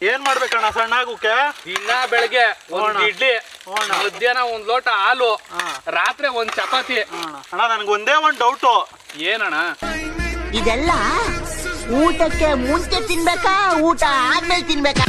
ಏನ್ ಮಾಡ್ಬೇಕಣ್ಣ ಸಣ್ಣ ಆಗುಕ್ಕೆ? ದಿನ ಬೆಳಗ್ಗೆ ಒಂದ್. ಇಡ್ಲಿ. ಮಧ್ಯಾಹ್ನ ಒಂದ್ ಲೋಟ ಹಾಲು ರಾತ್ರಿ ಒಂದ್ ಚಪಾತಿ. ಅಣ್ಣ ನನ್ಗೆ ಒಂದೇ ಒಂದ್ ಡೌಟು ಏನಣ್ಣ? ಇದೆಲ್ಲ ಊಟಕ್ಕೆ ಮುಂಚೆ ತಿನ್ಬೇಕಾ ಊಟ ಆದ್ಮೇಲೆ ತಿನ್ಬೇಕಾ?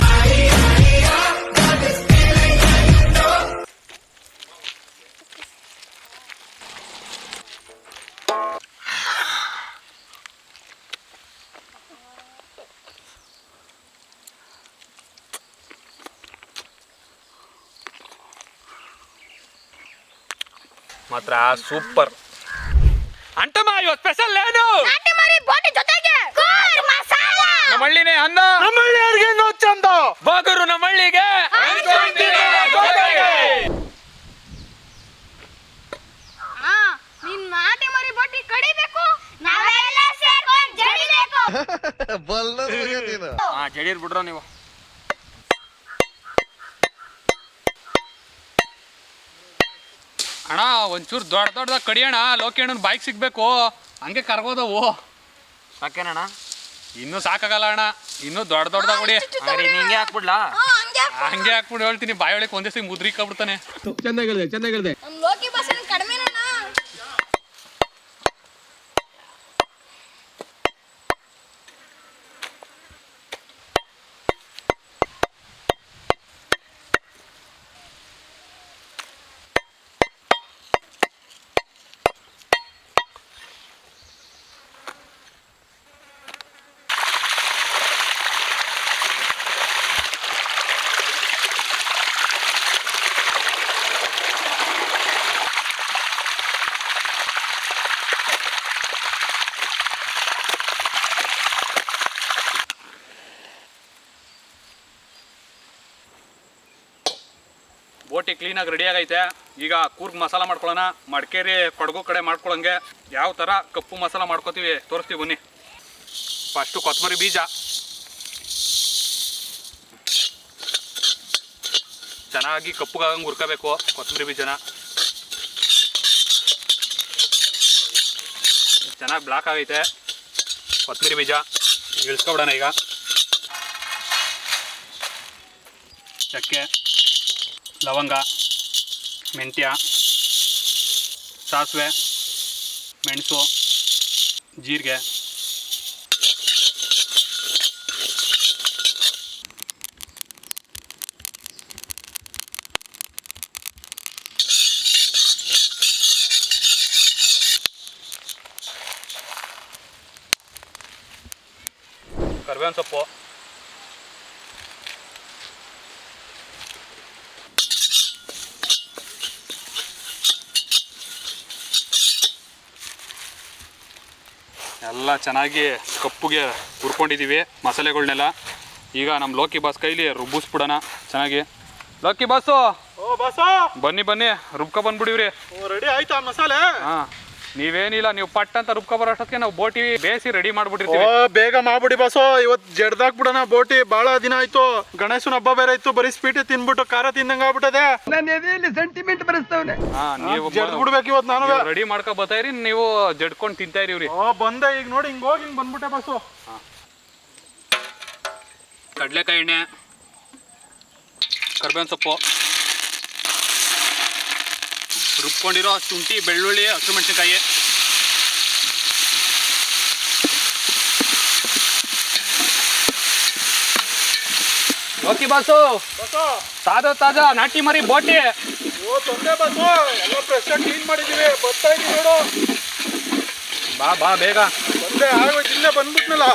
ಮಾತ್ರ ಸೂಪರ್. ಅಂಟಮ್ಮ ಇವತ್ತು ಸ್ಪೆಷಲ್ ಏನು ನಮ್ಮ ಹಳ್ಳಿನೇ ಅನ್ನ. ನಮ್ಮಳ್ಳಿಯವ್ರಿಗೆ ಚಂದ. ಬಾಗರು ನಮ್ಮ ಹಳ್ಳಿಗೆ. ಹಾ ನಿನ್ ನಾಟಿ ಮರಿ ಬಟ್ಟಿ ಕಡಿಬೇಕು? ನಾವೆಲ್ಲ ಸೇರ್ಕೊಂಡು ಜಡಿಬೇಕು. ಹಾ ಜಡೀರ್ ಬಿಡ್ರೋ ನೀವು. ಅಣ್ಣ ಒಂಚೂರು ದೊಡ್ಡ ದೊಡ್ಡದಾಗ ಕಡಿಯೋಣ ಲೋಕಿ ಅಣ್ಣನ ಬೈಕ್ ಸಿಗ್ಬೇಕು. ಹಂಗೆ ಕರ್ಗೋದವು ಸಾಕೇನಣ್ಣ? ಇನ್ನೂ ಸಾಕಾಗಲ್ಲ ಅಣ್ಣ ಇನ್ನೂ ದೊಡ್ಡ ದೊಡ್ಡದಾಗ ಹೊಡಿ ಹಂಗಾರೆ ಹಿಂಗೆ ಹಾಕ್ಬಿಡ್ಲಾ? ಹಂಗೆ ಹಾಕ್ಬಿಟ್ಟು ಹೇಳ್ತೀನಿ ಬಾಯಿ ಒಳಗೆ ಒಂದೇ ಸತಿ ಮುದ್ರಿ ಚೆನ್ನಾಗಿದೆ ಚೆನ್ನಾಗಿದೆ ಲೋಕಿ ಬಸ್ ಬೋಟಿ ಕ್ಲೀನಾಗಿ ಆಗೈತೆ. ಈಗ ಕೂರ್ಗ್ ಮಸಾಲ ಮಾಡ್ಕೊಳ್ಳೋಣ. ಮಡಿಕೇರಿ ಕೊಡಗು ಕಡೆ ಮಾಡ್ಕೊಳ್ಳೋಂಗೆ ಯಾವ ಥರ ಕಪ್ಪು ಮಸಾಲ ಮಾಡ್ಕೋತೀವಿ ತೋರಿಸ್ತೀವಿ ಬನ್ನಿ. ಫಸ್ಟು ಕೊತ್ತಂಬರಿ ಬೀಜ. ಚೆನ್ನಾಗಿ ಕಪ್ಪುಗಾಗಂಗೆ ಹುರ್ಕೋಬೇಕು ಕೊತ್ತಂಬರಿ ಬೀಜನ. ಚೆನ್ನಾಗಿ ಬ್ಲಾಕ್ ಆಗೈತೆ. ಕೊತ್ತಂಬರಿ ಬೀಜ. ಇಳಿಸ್ಕೊಬಿಡೋಣ ಈಗ. ಚಕ್ಕೆ. ಲವಂಗ ಮೆಂತ್ಯ ಸಾಸಿವೆ ಮೆಣಸು ಜೀರಿಗೆ. ಕರಿಬೇವಿನ ಸೊಪ್ಪು. ಎಲ್ಲ ಚೆನ್ನಾಗಿ ಕಪ್ಪುಗೆ ಹುರ್ಕೊಂಡಿದ್ದೀವಿ ಮಸಾಲೆಗಳ್ನೆಲ್ಲ. ಈಗ ನಮ್ಮ ಲೋಕಿ ಬಾಸ್ ಕೈಲಿ ರುಬ್ಬಿಸ್ಬಿಡೋಣ ಚೆನ್ನಾಗಿ. ಲೋಕಿ ಬಾಸು ಓ ಬಸ. ಬನ್ನಿ ಬನ್ನಿ ರುಬ್ಕೊ ಬಂದ್ಬಿಡಿವ್ರಿ. ರೆಡಿ ಆಯ್ತಾ ಮಸಾಲೆ? ಹಾಂ. ನೀವೇನಿಲ್ಲ ನೀವು ಪಟ್ ಅಂತ ರುಬ್ಕೊ ಬರೋ ಅಷ್ಟೊತ್ತಿಗೆ ನಾವು ಬೋಟಿ ಬೇಸಿ ರೆಡಿ ಓ ಮಾಡ್ಬಿಟ್ಟಿರ್ತೀವಿ ಬೇಗ ಮಾಡ್ಬಿಡಿ ಬಸೋ. ಇವತ್ ಜಡ್ದಾಕ್ಬಿಡೋಣ ಬೋಟಿ. ಬಹಳ ದಿನ ಆಯ್ತು. ಗಣೇಶನ ಹಬ್ಬ ಬೇರೆ ಇತ್ತು. ಬರೀ ಸ್ವೀಟ್ ತಿನ್ಬಿಟ್ಟು ಖಾರ ತಿಂದಂಗ ಆಗ್ಬಿಟ್ಟದೆ. ಹಾಂ ನೀವು ಜಡ್ದ್ ಬಿಡ್ಬೇಕು ಇವತ್ ನಾನು ರೆಡಿ ಮಾಡ್ಕೊ ಬರ್ತಾ ಇರಿ. ನೀವು ಜಡ್ಕೊಂಡು ತಿಂತಾ ಇರೀವ್ರಿ ಓ ಬಂದೆ. ಈಗ ನೋಡಿ ಹಿಂಗ್ ಹೋಗಿ ಹಿಂಗ್ ಬಂದ್ಬಿಟ್ಟೆ ಬಸ್ಸು ಕಡಲೆಕಾಯಿ ಎಣ್ಣೆ ಕರ್ಬೇವಿನ ಸೊಪ್ಪು. ರುಬ್ಕೊಂಡಿರೋ ಶುಂಠಿ ಬೆಳ್ಳುಳ್ಳಿ ಹಸಿಮೆಣಸಿನ್ಕಾಯಿ. Okay boss. ತಾಜಾ ತಾಜಾ ನಾಟಿ ಮರಿ ಬೋಟಿ. ಓ ತೊಂದೆ ಬಾಸು. ಎಲ್ಲ ಫ್ರೆಶ್ ಕ್ಲೀನ್ ಮಾಡಿದೀವಿ. ಬರ್ತಾ ಇದೀವಿ ನೋಡು. ಬಾ ಬಾ ಬೇಗ. ಬಂದೆ ಆಗೋಯ್ತು. ಇಲ್ಲೇ ಬಂದ್ಬಿಟ್ನಲ್ಲ.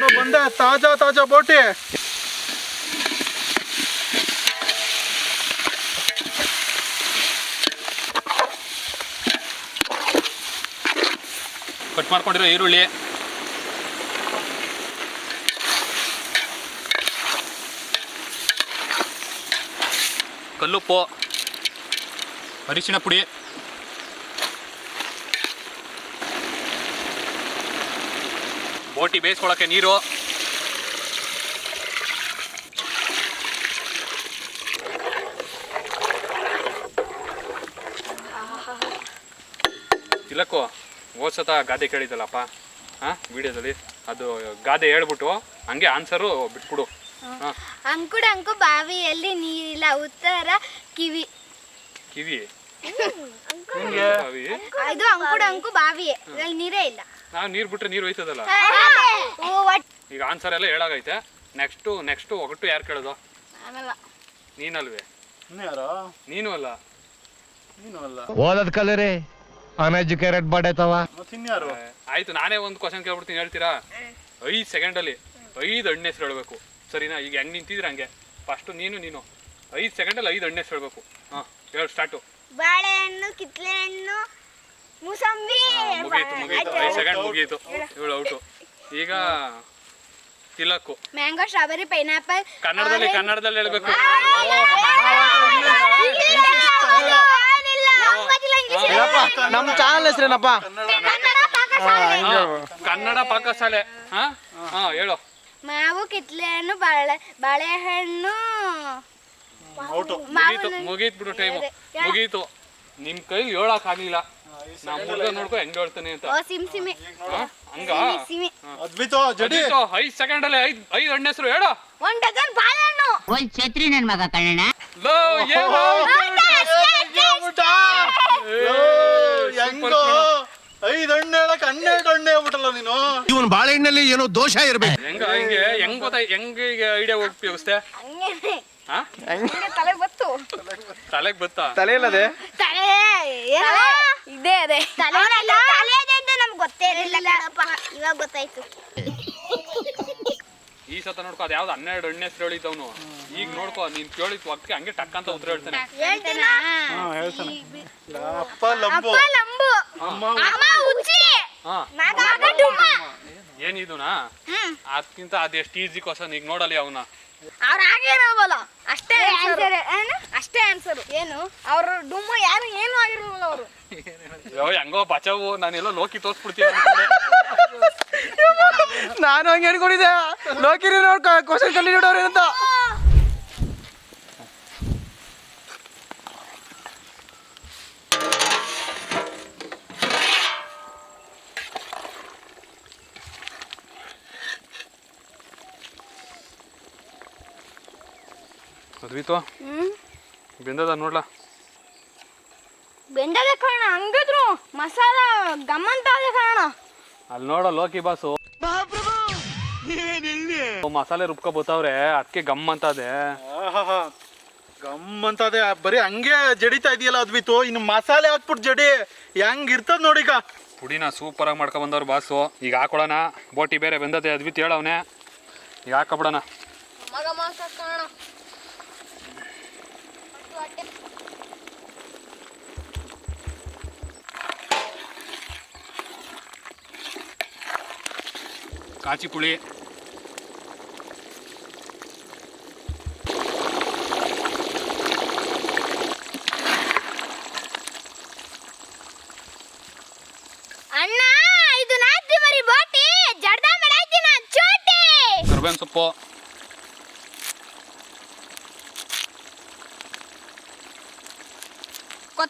ನೋಡು ಬಂದೆ ತಾಜಾ ತಾಜಾ ಬೋಟಿ. ಕಟ್ ಮಾಡ್ಕೊಂಡಿರೋ ಈರುಳ್ಳಿ. ಕಲ್ಲುಪ್ಪು ಅರಿಶಿನ ಪುಡಿ. ಬೋಟಿ ಬೇಯಿಸ್ಕೊಳಕ್ಕೆ ನೀರು. ತಿಲಕ್ಕು ಹೋದ್ಸತ ಗಾದೆ ಕೇಳಿದಲ್ಲಪ್ಪ ಹಾಂ ವಿಡಿಯೋದಲ್ಲಿ? ಅದು ಗಾದೆ ಹೇಳ್ಬಿಟ್ಟು ಹಂಗೆ ಆನ್ಸರು ಬಿಟ್ಬಿಡು. ಹಾಂ. ಅಂಕುಡ ಅಂಕು ಬಾವಿಯಲ್ಲಿ ನೀರಿಲ್ಲ ಉತ್ತರ ಕಿವಿ. ಕಿವಿ? ಹಿಂಗೆ ಬಾವಿ? ಇದು ಅಂಕುಡ ಅಂಕು ಬಾವಿ. ಅಲ್ಲಿ ನೀರೇ ಇಲ್ಲ. ನಾವು ನೀರು ಬಿಟ್ರೆ ನೀರು ಹೋಯ್ತದಲ್ಲ? ಈಗ ಆನ್ಸರ್ ಎಲ್ಲ ಹೇಳಾಗೈತೆ. ನೆಕ್ಸ್ಟು ನೆಕ್ಸ್ಟು ಒಗಟು ಯಾರು ಕೇಳೋದು? ನೀನಲ್ವೇ? ಇನ್ನು ಯಾರೋ? ನೀನು ಅಲ್ಲ? ನೀನು ಅಲ್ಲ. ಓದದ್ ಕಲರಿ. ಅನ್ಎಜುಕೇಟೆಡ್ ಬಡ್ ಐತವ ಆಯ್ತು ನಾನೇ ಒಂದು ಕ್ವಶನ್ ಕೇಳ್ಬಿಡ್ತೀನಿ ಹೇಳ್ತೀರಾ ಐದು ಸೆಕೆಂಡಲ್ಲಿ ಐದು ಹಣ್ಣು ಹೆಸರು ಹೇಳ್ಬೇಕು ಸರಿನಾ ಈಗ ಹೆಂಗ್ ನಿಂತಿದ್ರೆ ಹಂಗೆ ಫಸ್ಟು ನೀನು ನೀನು ಐದು ಸೆಕೆಂಡಲ್ಲಿ ಐದು ಹಣ್ಣು ಹೆಸರು ಹೇಳ್ಬೇಕು ಹಾ ಹೇಳು ಸ್ಟಾರ್ಟು ಬಾಳೆಹಣ್ಣು ಕಿತ್ಲೆ ಹಣ್ಣು ಮೂಸಂಬಿ ಮುಗೀತು ಮುಗೀತು ಐದು ಸೆಕೆಂಡ್ ಮುಗೀತು ಇವಳು ಔಟು ಈಗ ತಿಲಕ್ಕು ಮ್ಯಾಂಗೋ ಸ್ಟ್ರಾಬೆರಿ ಪೈನಾಪಲ್ ಕನ್ನಡದಲ್ಲಿ ಕನ್ನಡದಲ್ಲಿ ಹೇಳ್ಬೇಕು ನಮ್ಮ ಚಾನಲ್ ಹೆಸರೇನಪ್ಪ? ಕನ್ನಡ ಪಾಕಶಾಲೆ. ಹಾ ಹಾ? ಹೇಳು. ಮಾವು ಕಿತ್ಲೆ ಹಣ್ಣು ಬಾಳೆ ಬಾಳೆಹಣ್ಣು. ಮುಗೀತು. ಮುಗೀತು ಬಿಡು ಟೈಮು ಮುಗೀತು. ನಿಮ್ ಕೈಲಿ ಹೇಳಕ್ ಆಗ್ಲಿಲ್ಲ ನಾ ಮುರ್ಗ ನೋಡ್ಕೊ ಹೆಂಗ್ ಹೇಳ್ತಾನೆ ಅಂತ. ಓ ಸಿಮ್ ಸಿಮಿ. ಹಾ? ಹಂಗ? ಸಿಮಿ ಅದ್ಬಿತು ಜಡಿ. ಅದಿತ್ತು, ಐದ್ ಸೆಕೆಂಡ್ ಅಲ್ಲಿ ಐದ್ ಐದ್ ಹಣ್ಣು ಹೆಸರು ಹೇಳು. ಒಂದ್ ಡಜನ್ ಬಾಳೆಹಣ್ಣು. ಒಂದ್ ಛತ್ರಿ ನನ್ ಮಗ ಕಣ್ಣ ಲೋ, ಏನು? ಏ, ಹೆಂಗೋ ಐದು ಹಣ್ಣು ಹೇಳಕ್ ಹನ್ನೆರಡು ಹಣ್ಣು ಹೇಳ್ಬಿಟ್ಟಲ್ಲ ನೀನು? ಇವನ್ ಬಾಳೆಹಣ್ಣಲ್ಲಿ ಏನೋ ದೋಷ ಇರ್ಬೇಕು. ಹೆಂಗ ಹಿಂಗೆ ಹೆಂಗ್ ಗೊತ್ತಾಯ್ ಹೆಂಗ್ ಈಗ ಐಡಿಯಾ ಉಪಯೋಗಿಸ್ತೆ ಹಂಗೇನೆ. ಹಾ? ಹಂಗೆ ತಲೆ ಬತ್ತು. ತಲೆಗ್ ಬತ್ತಾ? ತಲೆ ಇಲ್ಲದೆ? ತಲೆ ಇದೆ ಅದೇ. ತಲೆ ತಲೆ ಇದೆ ಅಂತ ನಮ್ಗೆ ಗೊತ್ತೇ ಇರಲಿಲ್ಲ ಕಣಪ್ಪ. ಇವಾಗ ಗೊತ್ತಾಯ್ತು. ಈ ಸತ ನೋಡ್ಕೋ ಅದ್ ಯಾವ್ದು ಹನ್ನೆರಡು ಹಣ್ಣೆ ಹೆಸರು ಹೇಳಿದ್ದವನು. ಈಗ ನೋಡ್ಕೋ ನೀನ್ ಕೇಳಿದ್ ಒಕ್ಕಿ ಹಂಗೆ ಟಕ್ ಅಂತ ಉತ್ತರ ಹೇಳ್ತಾನೆ. ಹೇಳ್ತೇನಾ? ಹಾ ಹೇಳ್ತಾನೆ. ಅಪ್ಪ ಲಂಬು. ಅಮ್ಮ ಅಮ್ಮ ಉಚ್ಚಿ. ಏನಿದುನಾ? ಅದಕ್ಕಿಂತ ಅದೆಷ್ಟು ಈಜಿ ಕ್ವಶನ್ ಈಗ ನೋಡಲಿ ಅವನ ಅವ್ರ ಆಗಿರಲ್ವಲ್ಲ ಅಷ್ಟೇ ಆನ್ಸರ್ ಅಷ್ಟೇ ಆನ್ಸರ್ ಏನು? ಅವ್ರ ಡುಮ್ಮ ಯಾರು ಏನು ಆಗಿರೋಲ್ಲ ಅವರು. ಯೋ ಹೆಂಗೋ ಬಚಾವು. ನಾನೆಲ್ಲ ಲೋಕಿ ತೋರ್ಸ್ಬಿಡ್ತೀನಿ. ನಾನು ಹಂಗೆ ಅನ್ಕೊಂಡಿದ್ದೆ. ಲೋಕಿರಿ ನೋಡ್ಕೊ ಕ್ವಶನ್ ಕಂಡು ನೋಡೋರು ಅಂತ. ಅದ್ವಿತು ಬೆಂದದ ನೋಡ್ಲಾ? ಬೆಂದದ ಕಾರಣ ಹಂಗದ್ರು. ಮಸಾಲ ಗಮ್ಮಂತ ಅದೇ ಕಾರಣ. ಅಲ್ಲಿ ನೋಡ ಲೋಕಿ ಬಾಸು. ಮಸಾಲೆ ರುಬ್ಕೊ ಬತ್ತವ್ರೆ ಅದಕ್ಕೆ ಗಮ್ ಅಂತ ಅದೇ ಗಮ್ ಅಂತ ಅಂತದೆ ಬರೀ ಹಂಗೆ ಜಡಿತಾ ಇದೆಯಲ್ಲ ಅದ್ವಿತು ಇನ್ನು ಮಸಾಲೆ ಹಾಕ್ಬಿಟ್ಟು ಜಡಿ. ಹೆಂಗ್ ಇರ್ತದ ನೋಡಿಗ ಪುಡಿನ ಸೂಪರ್ ಆಗಿ ಮಾಡ್ಕೊ ಬಂದವ್ರು ಬಾಸು. ಈಗ ಹಾಕೊಳಣ. ಬೋಟಿ ಬೇರೆ ಬೆಂದದೆ ಅದ್ವಿತ್ ಹೇಳವನೆ. ಈಗ ಹಾಕೊಬಿಡೋಣ ಕಾಚಿ ಪುಳಿ ಅಣ್ಣ ಇದು ನಾಟಿ ಮರಿ ಬೋಟಿ. ಜಡ್ದ ಮಾಡಾಯ್ತಿನ ಚೋಟಿ. ಕರ್ಬೇವಿನ ಸೊಪ್ಪು.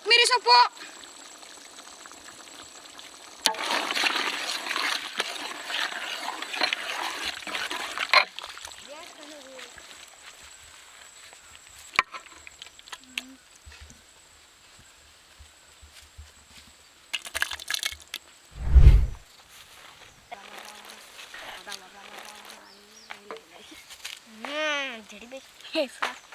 ಕೊತ್ಮಿರಿ ಸೊಪ್ಪು ಹ್ಮ್ ಜಡಿಬೇಕು ನಮ್ಮ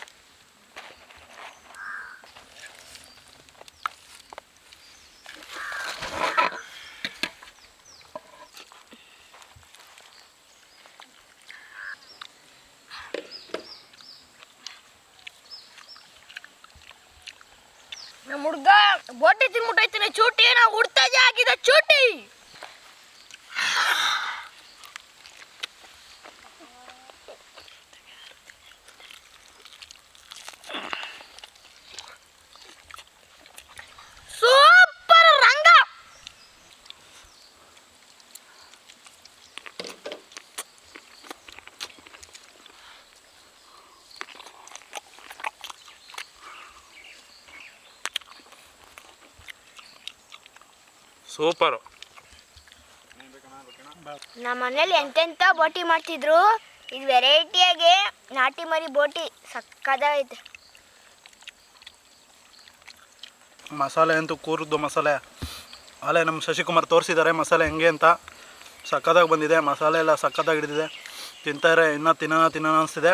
ಹುಡ್ಗ ಬೊಟ್ಟಿ ತಿನ್ಬಿಟ್ಟೈತಿನ ಚೂಟಿ ನಾವು ಹುಡ್ತಾಜೆ ಹಾಕಿದ ಚೂಟಿ ಸೂಪರ್ ರಂಗ ಸೂಪರು. ನಮ್ಮ ಮನೇಲಿ ಎಂತೆಂತ ಬೋಟಿ ಮಾಡ್ತಿದ್ರು? ಇದು ವೆರೈಟಿಯಾಗಿ ನಾಟಿ ಮರಿ ಬೋಟಿ ಸಕ್ಕದಾಗೈತೆ ಮಸಾಲೆ ಅಂತೂ ಕೂರದ್ದು ಮಸಾಲೆ. ಅಲ್ಲೇ ನಮ್ಮ ಶಶಿಕುಮಾರ್ ತೋರಿಸಿದ್ದಾರೆ ಮಸಾಲೆ ಹೆಂಗೆ ಅಂತ. ಸಕ್ಕದಾಗಿ ಬಂದಿದೆ ಮಸಾಲೆ ಎಲ್ಲ ಸಕ್ಕದಾಗಿ ಹಿಡಿದಿದೆ. ತಿಂತಾರೆ ಇನ್ನೂ ತಿನ್ನೋಣ ತಿನ್ನೋಣ ಅನಿಸ್ತಿದೆ.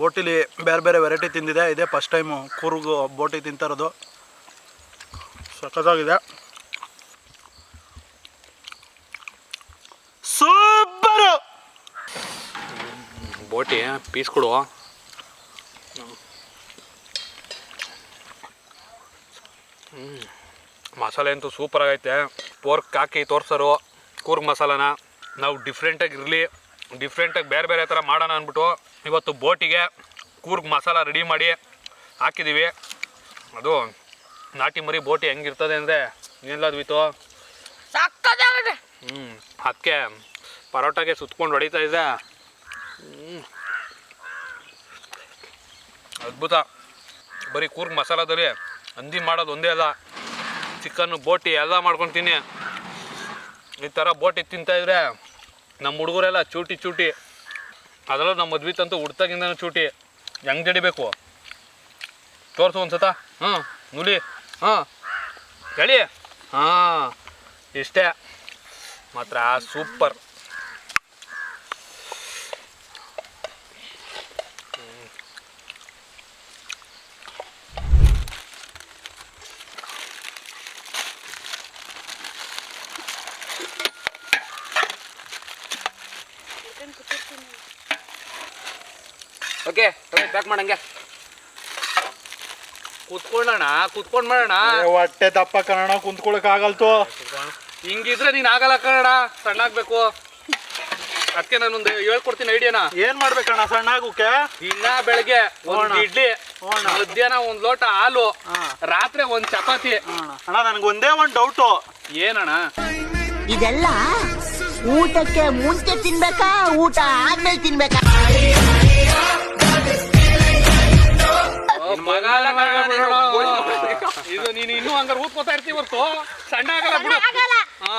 ಬೋಟಿಲಿ ಬೇರೆ ಬೇರೆ ವೆರೈಟಿ ತಿಂದಿದೆ ಇದೇ ಫಸ್ಟ್ ಟೈಮು ಕೂರ್ಗು ಬೋಟಿ ತಿಂತಾ ಇರೋದು. ಸಕ್ಕದಾಗಿದೆ ಸೂಪರು ಬೋಟಿ ಪೀಸ್ ಕೊಡು. ಹ್ಞೂ ಮಸಾಲೆ ಅಂತೂ ಸೂಪರ್ ಆಗೈತೆ. ಪೋರ್ಕ್ ಹಾಕಿ ತೋರಿಸೋರು ಕೂರ್ಗ್ ಮಸಾಲಾನ. ನಾವು ಡಿಫ್ರೆಂಟಾಗಿ ಇರಲಿ. ಡಿಫ್ರೆಂಟಾಗಿ ಬೇರೆ ಬೇರೆ ಥರ ಮಾಡೋಣ ಅಂದ್ಬಿಟ್ಟು ಇವತ್ತು ಬೋಟಿಗೆ ಕೂರ್ಗ್ ಮಸಾಲ ರೆಡಿ ಮಾಡಿ ಹಾಕಿದ್ದೀವಿ ಅದು ನಾಟಿ ಮರಿ ಬೋಟಿ ಹೆಂಗಿರ್ತದೆ ಅಂದರೆ ಏನಿಲ್ಲದ್ವಿತು ಹ್ಞೂ ಅದಕ್ಕೆ ಪರೋಟಾಗೆ ಸುತ್ಕೊಂಡು ಹೊಡಿತಾ ಇದೆ ಹ್ಮ್. ಅದ್ಭುತ. ಬರೀ ಕೂರ್ಗ್ ಮಸಾಲದಲ್ಲಿ ಹಂದಿ ಮಾಡೋದು ಒಂದೇ ಅಲ್ಲ ಚಿಕನ್ನು ಬೋಟಿ ಎಲ್ಲ ಮಾಡ್ಕೊತೀನಿ. ಈ ಥರ ಬೋಟಿ ತಿಂತಾಯಿದ್ರೆ ನಮ್ಮ ಹುಡುಗರೆಲ್ಲ ಚೂಟಿ ಚೂಟಿ, ಅದರಲ್ಲೂ ನಮ್ಮ ಮದ್ವಿತಂತೂ ಹುಡ್ತಾಗಿಂದನೂ ಚೂಟಿ. ಹೆಂಗೆ ಜಡಿಬೇಕು? ತೋರಿಸು ಒಂದ್ಸತ. ಹಾಂ, ನುಲಿ. ಹಾಂ ಹೇಳಿ ಹಾಂ, ಇಷ್ಟೇ. ಮಾತ್ರ ಸೂಪರ್. ಓಕೆ ಪ್ಯಾಕ್ ಮಾಡಂಗೆ ಕುತ್ಕೊಳ್ಳೋಣ ಕುತ್ಕೊಂಡ್ ಮಾಡೋಣ. ಹೊಟ್ಟೆ ದಪ್ಪ ಕನ್ನಡ ಕುಂತ್ಕೊಳಕ್ ಆಗಲ್ತು. ಹಿಂಗಿದ್ರೆ ನೀನ್ ಆಗಲ್ಲ ಕನ್ನಡ ಸಣ್ಣಾಗ್ಬೇಕು. ಅದಕ್ಕೆ ನಾನೊಂದು ಹೇಳ್ಕೊಡ್ತೀನಿ ಐಡಿಯಾನ ಏನ್ ಮಾಡ್ಬೇಕಣ್ಣ ಸಣ್ಣ ಆಗೋಕೆ ಇನ್ನ ಬೆಳಗ್ಗೆ ಒಂದು ಇಡ್ಲಿ. ಮಧ್ಯಾಹ್ನ ಒಂದ್ ಲೋಟ ಹಾಲು ರಾತ್ರಿ ಒಂದ್ ಚಪಾತಿ. ಅಣ್ಣ ನನಗೆ ಒಂದೇ ಒಂದ್ ಡೌಟು ಏನಣ್ಣ? ಇದೆಲ್ಲ ಊಟಕ್ಕೆ ಮುಂಚೆ ತಿನ್ಬೇಕಾ ಊಟ ಆದ್ಮೇಲೆ ತಿನ್ಬೇಕಾ? ಇದು ನೀನು ಇನ್ನೂ ಹಂಗಾರೆ ಊದ್ಕೋತಾ ಇರ್ತೀವಿ ಹೊರ್ತು ಸಣ್ಣ ಆಗಲ್ಲ ಬಿಡು. ಹಾ.